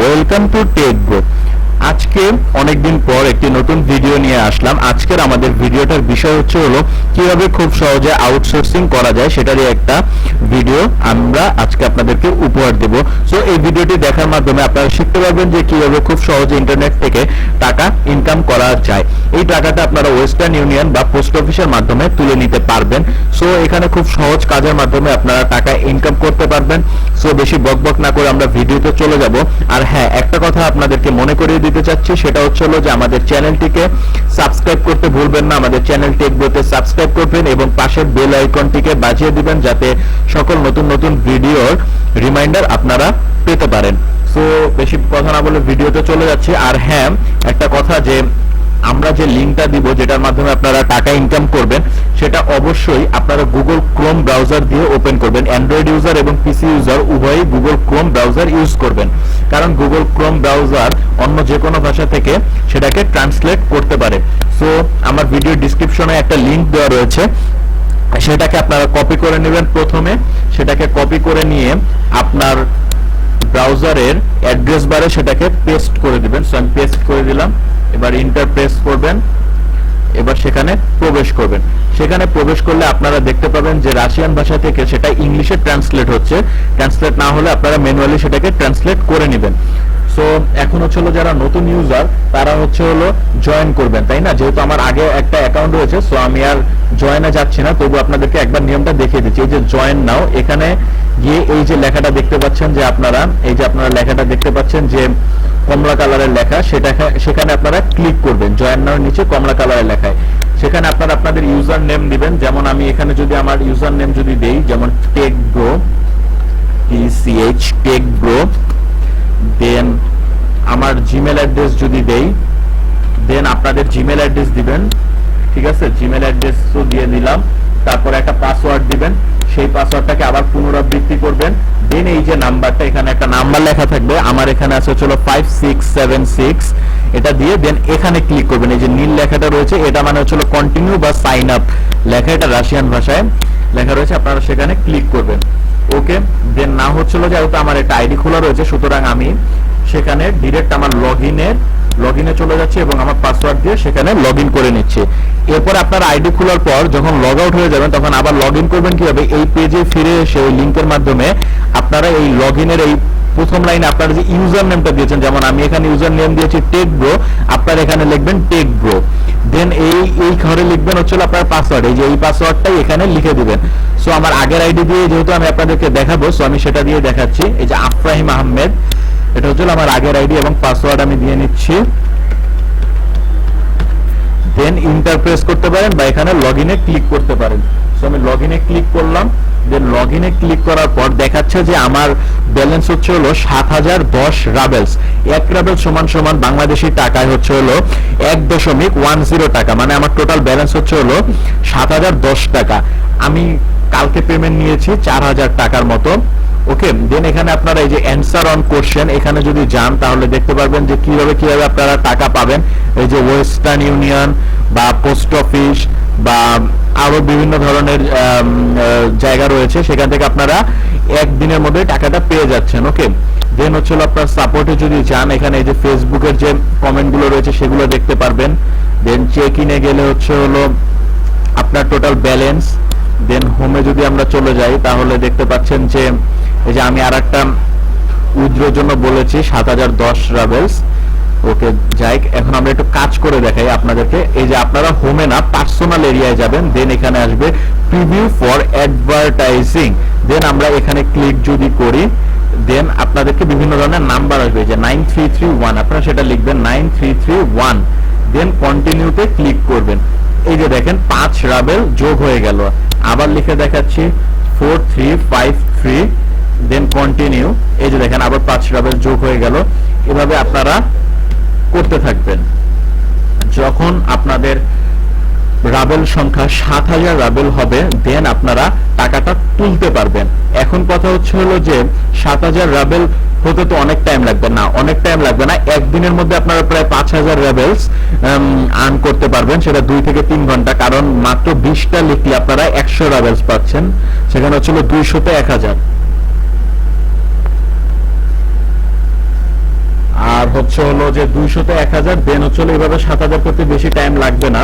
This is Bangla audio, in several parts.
ওয়েলকাম টু টেক গ্রুপ আজকে অনেকদিন পর একটি নতুন ভিডিও নিয়ে আসলাম। আজকের আমাদের ভিডিওটার বিষয় হচ্ছে হলো, কীভাবে খুব সহজে আউটসোর্সিং করা যায় সেটারই একটা ভিডিও আমরা আজকে আপনাদেরকে উপহার দেব। সো এই ভিডিওটি দেখার মাধ্যমে আপনারা শিখতে পারবেন যে কীভাবে খুব সহজে ইন্টারনেট থেকে টাকা ইনকাম করা যায়। এই টাকাটা আপনারা ওয়েস্টার্ন ইউনিয়ন বা পোস্ট অফিসের মাধ্যমে তুলে নিতে পারবেন। সো এখানে খুব সহজ কাজের মাধ্যমে আপনারা টাকা ইনকাম করতে পারবেন। সো বেশি বকবক না করে আমরা ভিডিওতে চলে যাব। আর হ্যাঁ একটা কথা আপনাদেরকে মনে করিয়ে দিতে চাচ্ছি, সেটা হচ্ছে হলো যে আমাদের চ্যানেলটিকে সাবস্ক্রাইব করতে ভুলবেন না। আমাদের চ্যানেল টেকবোতে সাবস্ক্রাইব করবেন এবং পাশের বেল আইকনটিকে বাজিয়ে দিবেন যাতে সকল নতুন নতুন ভিডিওর রিমাইন্ডার আপনারা পেতে পারেন। সো, বেশি কথা না বলে ভিডিওতে চলে যাচ্ছি। আর হ্যাঁ একটা কথা যে আমরা যে লিঙ্কটা দিব, যেটার মাধ্যমে আপনারা টাকা ইনকাম করবেন সেটা অবশ্যই আপনারা গুগল ক্রোম ব্রাউজার দিয়ে ওপেন করবেন। অ্যান্ড্রয়েড ইউজার এবং পিসি ইউজার উভয়ই গুগল ক্রোম ব্রাউজার ইউজ করবেন। কারণ গুগল ক্রোম ব্রাউজার অন্য যে কোনো ভাষা থেকে সেটাকে ট্রান্সলেট করতে পারে। সো আমার ভিডিও ডিসক্রিপশনে একটা লিংক দেওয়া রয়েছে। সেটাকে আপনারা কপি করে নেবেন প্রথমে। সেটাকে কপি করে নিয়ে আপনার ব্রাউজারের অ্যাড্রেস বারে সেটাকে পেস্ট করে দিবেন। সো আমি পেস্ট করে দিলাম। এবার ইন্টার প্রেস করবেন। এবার সেখানে প্রবেশ করবেন। সেখানে প্রবেশ করলে আপনারা দেখতে পাবেন যে রাশিয়ান ভাষা থেকে সেটা ইংলিশে ট্রান্সলেট হচ্ছে। ট্রান্সলেট না হলে আপনারা ম্যানুয়ালি সেটাকে ট্রান্সলেট করে নেবেন। সো, এখন হচ্ছে হলো যারা নতুন ইউজার তারা হচ্ছে হলো জয়েন করবেন, তাই না? যেহেতু আমার আগে একটা অ্যাকাউন্ট রয়েছে, সো আমি আর জয়েনে যাচ্ছি না। তবু আপনাদেরকে একবার নিয়মটা দেখিয়ে দিচ্ছি। এই যে জয়েন নাও এখানে গিয়ে এই যে লেখাটা দেখতে পাচ্ছেন যে আপনারা, এই যে আপনারা লেখাটা দেখতে পাচ্ছেন যে কমলা কালারের লেখা, সেটা সেখানে আপনারা ক্লিক করবেন জয়েন নাও নিচে কমলা কালারের লেখায়। সেখানে আপনারা আপনাদের ইউজার নেম দিবেন, যেমন আমি এখানে যদি আমার ইউজার নেম যদি দেই, যেমন tech bro TCH tech bro then আমার জিমেল অ্যাড্রেস যদি দেই দেন আপনাদের জিমেল অ্যাড্রেস দিবেন, ঠিক আছে? জিমেল অ্যাড্রেসও দিয়ে দিলাম, তারপর একটা পাসওয়ার্ড দিবেন, সেই পাসওয়ার্ডটাকে আবার পুনরাবৃত্তি করবেন দেন এই যে নাম্বারটা, এখানে একটা নাম্বার লেখা থাকবে। আমার এখানে আছে হলো ফাইভ সিক্স সেভেন সিক্স এটা দিয়ে দেন এখানে ক্লিক করবেন। এই যে নীল লেখাটা রয়েছে, এটা মানে হচ্ছে কন্টিনিউ বা সাইন আপ লেখা। এটা রাশিয়ান ভাষায় লেখা রয়েছে, আপনারা সেখানে ক্লিক করবেন। ওকে দেন না হচ্ছিল, যেহেতু আমার একটা আইডি খোলা রয়েছে, সুতরাং আমি সেখানে ডিরেক্ট আমার লগ ইনের লগ ইনে চলে যাচ্ছি এবং আমার পাসওয়ার্ড দিয়ে সেখানে লগ করে নিচ্ছি। এরপর আপনার আইডি খোলার পর যখন লগ আউট হয়ে যাবেন তখন আবার লগ করবেন কীভাবে? এই পেজে ফিরে এসে ওই লিঙ্কের মাধ্যমে আপনারা এই লগ এই প্রথম লাইনে আপনারা যে ইউজার নেমটা দিয়েছেন, যেমন আমি এখানে ইউজার নেম দিয়েছি টেক ব্রো আপনারা এখানে লিখবেন টেক ব্রো দেন এই এই ঘরে লিখবেন হচ্ছে আপনার পাসওয়ার্ড এই যে এই পাসওয়ার্ডটাই এখানে লিখে দিবেন। সো আমার আগের আইডি দিয়ে যেহেতু আমি আপনাদেরকে দেখাবো সো আমি সেটা দিয়ে দেখাচ্ছি। এই যে আফরাহিম আহমেদ এটা হচ্ছে আমার আগের আইডি এবং পাসওয়ার্ড আমি দিয়ে নিচ্ছি। দেন ইন্টার প্রেস করতে পারেন বা এখানে লগইনে ক্লিক করতে পারেন। সো আমি লগইনে ক্লিক করলাম। দেন লগইনে ক্লিক করার পর দেখাচ্ছে যে আমার ব্যালেন্স হচ্ছে হলো সাত হাজার দশ রাবেলস এক রাবেল সমান সমান বাংলাদেশি টাকায় হচ্ছে হলো এক দশমিক ওয়ান জিরো টাকা। মানে আমার টোটাল ব্যালেন্স হচ্ছে হলো সাত হাজার দশ টাকা। আমি কালকে পেমেন্ট নিয়েছি চার হাজার টাকার মতো। ওকে দেন এখানে আপনারা এই যে অ্যান্সার অন কোশ্চেন এখানে যদি যান, তাহলে দেখতে পারবেন যে কীভাবে কীভাবে আপনারা টাকা পাবেন। এই যে ওয়েস্টার্ন ইউনিয়ন বা পোস্ট অফিস বা আরও বিভিন্ন ধরনের জায়গা রয়েছে, সেখান থেকে আপনারা একদিনের মধ্যে টাকাটা পেয়ে যাচ্ছেন ওকে দেন হচ্ছে আপনার সাপোর্টে যদি যান, এখানে এই যে ফেসবুকের যে কমেন্টগুলো রয়েছে, সেগুলো দেখতে পারবেন। দেন চেক ইনে গেলে হচ্ছে হলো আপনার টোটাল ব্যালেন্স দেন হোমে যদি আমরা চলে যাই, তাহলে দেখতে পাচ্ছেন যে এই যে আমি আর একটা উইথড্রোর জন্য বলেছি, সাত হাজার দশ রাবেলস ওকে যাই এখন আমরা একটু কাজ করে দেখাই আপনাদেরকে। এই যে আপনারা হোমে না পার্সোনাল এরিয়ায় যাবেন দেন এখানে আসবে প্রিভিউ ফর অ্যাডভার্টাইজিং দেন আমরা এখানে ক্লিক যদি করি দেন আপনাদেরকে বিভিন্ন ধরনের নাম্বার আসবে যে নাইন থ্রি থ্রি ওয়ান আপনারা সেটা লিখবেন nine three three one then কন্টিনিউতে ক্লিক করবেন। এই যে দেখেন, পাঁচ রাবেল যোগ হয়ে গেল। আবার লিখে দেখাচ্ছি four three five three continue এই যে দেখেন আবার পাঁচ রাবেল যোগ হয়ে গেল। এভাবে আপনারা করতে থাকবেন। যখন আপনাদের রাবেল সংখ্যা সাত হাজার রাবেল হবে দেন আপনারা টাকাটা তুলতে পারবেন। এখন কথা হচ্ছে হলো যে, সাত হাজার রাবেল হতে তো অনেক টাইম লাগবে না। অনেক টাইম লাগবে না। একদিনের মধ্যে আপনারা প্রায় পাঁচ হাজার রাবেলস আর্ন করতে পারবেন। সেটা দুই থেকে তিন ঘণ্টা, কারণ মাত্র বিশটা লিখলে আপনারা একশো রাবেলস পাচ্ছেন। সেখানে হচ্ছিল দুইশোতে এক হাজার। হচ্ছে হলো যে দুইশোতে এক হাজার দেন হচ্ছে হলো এইভাবে সাত হাজার করতে বেশি টাইম লাগবে না।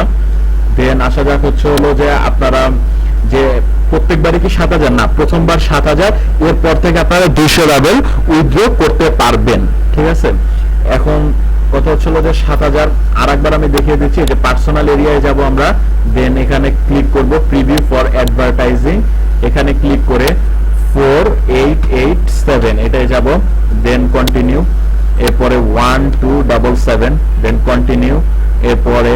দেন আসা যাক হচ্ছে হলো যে আপনারা যে প্রত্যেকবারই কি সাত হাজার? না, প্রথমবার সাত হাজার, এরপর থেকে আপনারা দুইশো লেভেল উইথড্র করতে পারবেন। ঠিক আছে? এখন কথা হচ্ছিল যে সাত হাজার আর একবার আমি দেখিয়ে দিচ্ছি যে পার্সোনাল এরিয়ায় যাব আমরা। দেন এখানে ক্লিক করব প্রিভিউ ফর অ্যাডভার্টাইজিং এখানে ক্লিক করে ফোর এইট এইট সেভেন এটাই যাব। দেন কন্টিনিউ এরপরে one, two, double seven then continue এরপরে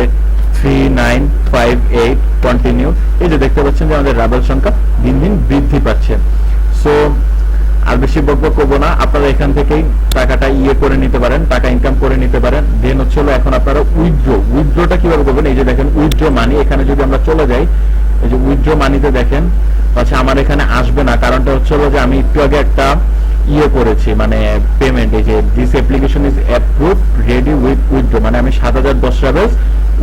three, nine, five, eight continue এই যে দেখতে পাচ্ছেন যে আমাদের রাবেল সংখ্যা দিন দিন বৃদ্ধি পাচ্ছে। সো আর বেশি বকবক করব না। আপনারা এখান থেকেই টাকাটা ইয়ে করে নিতে পারেন, টাকা ইনকাম করে নিতে পারেন। দেন হচ্ছে এখন আপনারা উইথড্র উইথড্রটা কীভাবে করবেন? এই যে দেখেন উইথড্র মানি এখানে যদি আমরা চলে যাই, এই যে উইথড্র মানিতে দেখেন আচ্ছা আমার এখানে আসবে না। কারণটা হচ্ছে যে আমি একটু আগে একটা ইয়ে করেছি মানে পেমেন্ট এই যে this application is approve ready with withdraw মানে আমি সাত হাজার দশ রাবেলস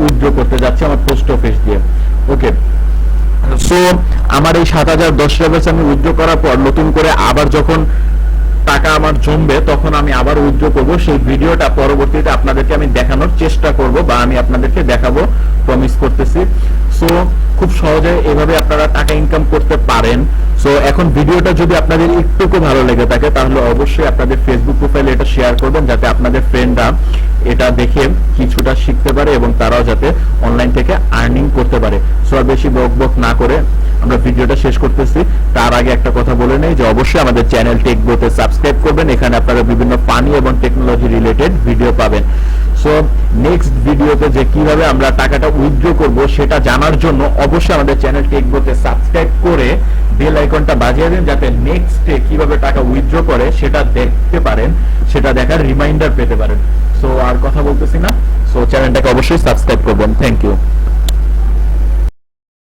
উইথড্র করতে যাচ্ছি আমার পোস্ট অফিস দিয়ে। ওকে সো আমার এই সাত হাজার দশ রেভেলস আমি উইথড্র করার পর নতুন করে আবার যখন টাকা আমার জমবে, তখন আমি আবার উইথড্র করব। সেই ভিডিওটা পরবর্তীতে আপনাদেরকে আমি দেখানোর চেষ্টা করব বা আমি আপনাদেরকে দেখাবো প্রমিস করতেছি। সো খুব সহজে এভাবে আপনারা টাকা ইনকাম করতে পারেন। সো এখন ভিডিওটা যদি আপনাদের একটুকু ভালো লেগে থাকে, তাহলে অবশ্যই আপনাদের ফেসবুক প্রোফাইলে এটা শেয়ার করবেন, যাতে আপনাদের ফ্রেন্ডরা এটা দেখে কিছুটা শিখতে পারে এবং তারাও যাতে অনলাইন থেকে আর্নিং করতে পারে। সো আর বেশি বক বক না করে আমরা ভিডিওটা শেষ করতেছি। তার আগে একটা কথা বলে নেই যে অবশ্যই আমাদের চ্যানেল টেক টেকবোতে সাবস্ক্রাইব করবেন। এখানে আপনারা বিভিন্ন ফানি এবং টেকনোলজি রিলেটেড ভিডিও পাবেন। সো নেক্সট ভিডিওতে যে কীভাবে আমরা টাকাটা উইথড্র করব সেটা জানার জন্য অবশ্যই আমাদের চ্যানেল টেক টেকবোতে সাবস্ক্রাইব করে বেল আইকনটা বাজিয়ে দিন যাতে নেক্সটে কীভাবে টাকা উইথড্র করে সেটা দেখতে পারেন, সেটা দেখার রিমাইন্ডার পেতে পারেন। সো আর কথা বলতেছি না। সো চ্যানেলটাকে অবশ্যই সাবস্ক্রাইব করবেন। Thank you